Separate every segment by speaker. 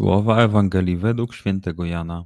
Speaker 1: Słowa Ewangelii według świętego Jana.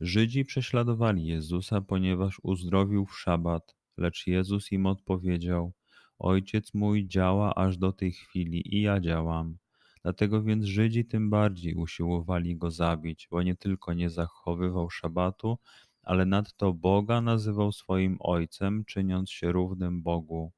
Speaker 1: Żydzi prześladowali Jezusa, ponieważ uzdrowił w szabat, lecz Jezus im odpowiedział: Ojciec mój działa aż do tej chwili i ja działam. Dlatego więc Żydzi tym bardziej usiłowali go zabić, bo nie tylko nie zachowywał szabatu, ale nadto Boga nazywał swoim ojcem, czyniąc się równym Bogu.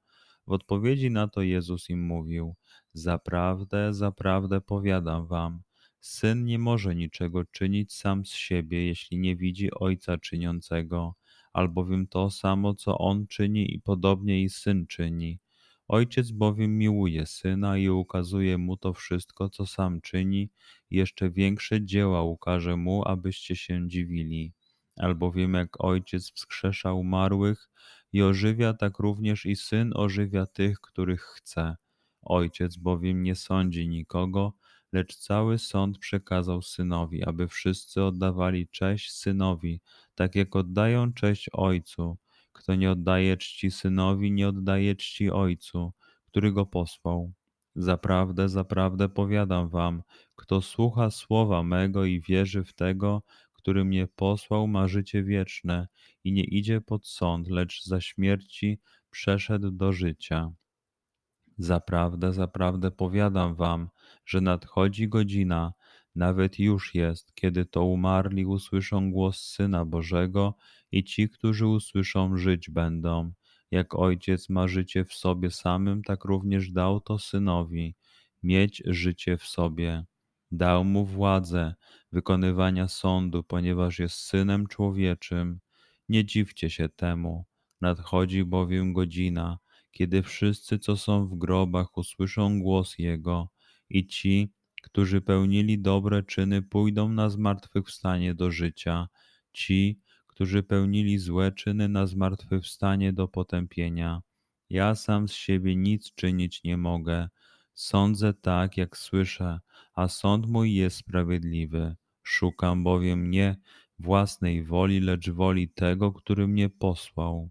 Speaker 1: W odpowiedzi na to Jezus im mówił: Zaprawdę, zaprawdę powiadam wam, Syn nie może niczego czynić sam z siebie, jeśli nie widzi Ojca czyniącego, albowiem to samo, co On czyni i podobnie i Syn czyni. Ojciec bowiem miłuje Syna i ukazuje Mu to wszystko, co sam czyni, jeszcze większe dzieła ukaże Mu, abyście się dziwili. Albowiem jak Ojciec wskrzesza umarłych i ożywia, tak również i Syn ożywia tych, których chce. Ojciec bowiem nie sądzi nikogo, lecz cały sąd przekazał synowi, aby wszyscy oddawali cześć synowi, tak jak oddają cześć ojcu. Kto nie oddaje czci synowi, nie oddaje czci ojcu, który go posłał. Zaprawdę, zaprawdę powiadam wam, kto słucha słowa mego i wierzy w tego, który mnie posłał, ma życie wieczne i nie idzie pod sąd, lecz za śmierci przeszedł do życia. Zaprawdę, zaprawdę powiadam wam, że nadchodzi godzina, nawet już jest, kiedy to umarli usłyszą głos Syna Bożego i ci, którzy usłyszą, żyć będą. Jak Ojciec ma życie w sobie samym, tak również dał to Synowi, mieć życie w sobie. Dał mu władzę wykonywania sądu, ponieważ jest Synem Człowieczym. Nie dziwcie się temu, nadchodzi bowiem godzina, kiedy wszyscy, co są w grobach, usłyszą głos Jego i ci, którzy pełnili dobre czyny, pójdą na zmartwychwstanie do życia, ci, którzy pełnili złe czyny, na zmartwychwstanie do potępienia. Ja sam z siebie nic czynić nie mogę. Sądzę tak, jak słyszę, a sąd mój jest sprawiedliwy. Szukam bowiem nie własnej woli, lecz woli tego, który mnie posłał.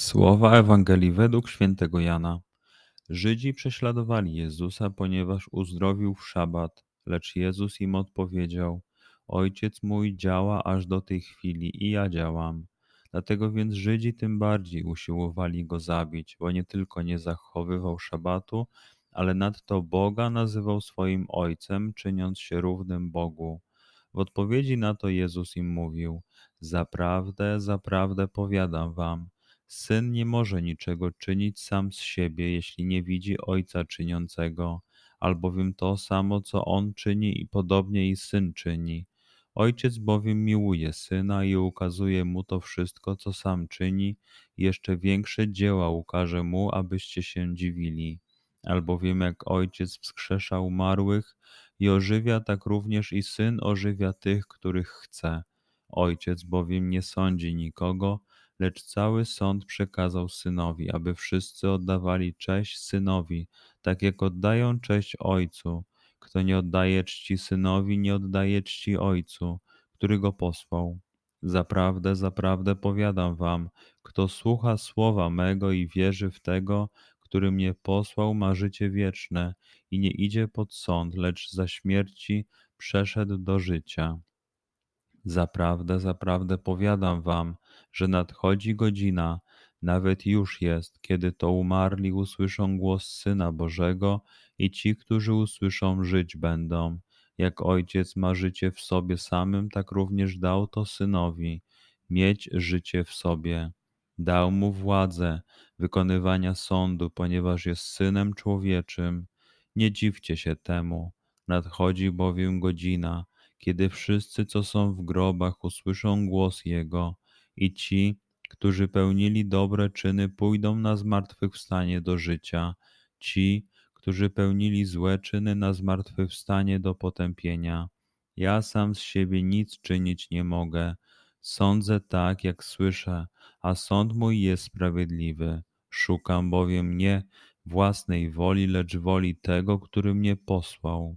Speaker 1: Słowa Ewangelii według świętego Jana. Żydzi prześladowali Jezusa, ponieważ uzdrowił w szabat, lecz Jezus im odpowiedział: Ojciec mój działa aż do tej chwili i ja działam. Dlatego więc Żydzi tym bardziej usiłowali go zabić, bo nie tylko nie zachowywał szabatu, ale nadto Boga nazywał swoim Ojcem, czyniąc się równym Bogu. W odpowiedzi na to Jezus im mówił: Zaprawdę, zaprawdę powiadam wam, syn nie może niczego czynić sam z siebie, jeśli nie widzi ojca czyniącego, albowiem to samo, co on czyni, i podobnie i syn czyni. Ojciec bowiem miłuje syna i ukazuje mu to wszystko, co sam czyni, jeszcze większe dzieła ukaże mu, abyście się dziwili. Albowiem jak ojciec wskrzesza umarłych i ożywia, tak również i syn ożywia tych, których chce. Ojciec bowiem nie sądzi nikogo, lecz cały sąd przekazał synowi, aby wszyscy oddawali cześć synowi, tak jak oddają cześć ojcu. Kto nie oddaje czci synowi, nie oddaje czci ojcu, który go posłał. Zaprawdę, zaprawdę powiadam wam, kto słucha słowa mego i wierzy w tego, który mnie posłał, ma życie wieczne i nie idzie pod sąd, lecz za śmierci przeszedł do życia. Zaprawdę, zaprawdę powiadam wam, że nadchodzi godzina, nawet już jest, kiedy to umarli usłyszą głos Syna Bożego i ci, którzy usłyszą, żyć będą. Jak Ojciec ma życie w sobie samym, tak również dał to Synowi, mieć życie w sobie. Dał mu władzę wykonywania sądu, ponieważ jest Synem Człowieczym. Nie dziwcie się temu, nadchodzi bowiem godzina, kiedy wszyscy, co są w grobach, usłyszą głos Jego i ci, którzy pełnili dobre czyny, pójdą na zmartwychwstanie do życia, ci, którzy pełnili złe czyny, na zmartwychwstanie do potępienia. Ja sam z siebie nic czynić nie mogę. Sądzę tak, jak słyszę, a sąd mój jest sprawiedliwy. Szukam bowiem nie własnej woli, lecz woli tego, który mnie posłał.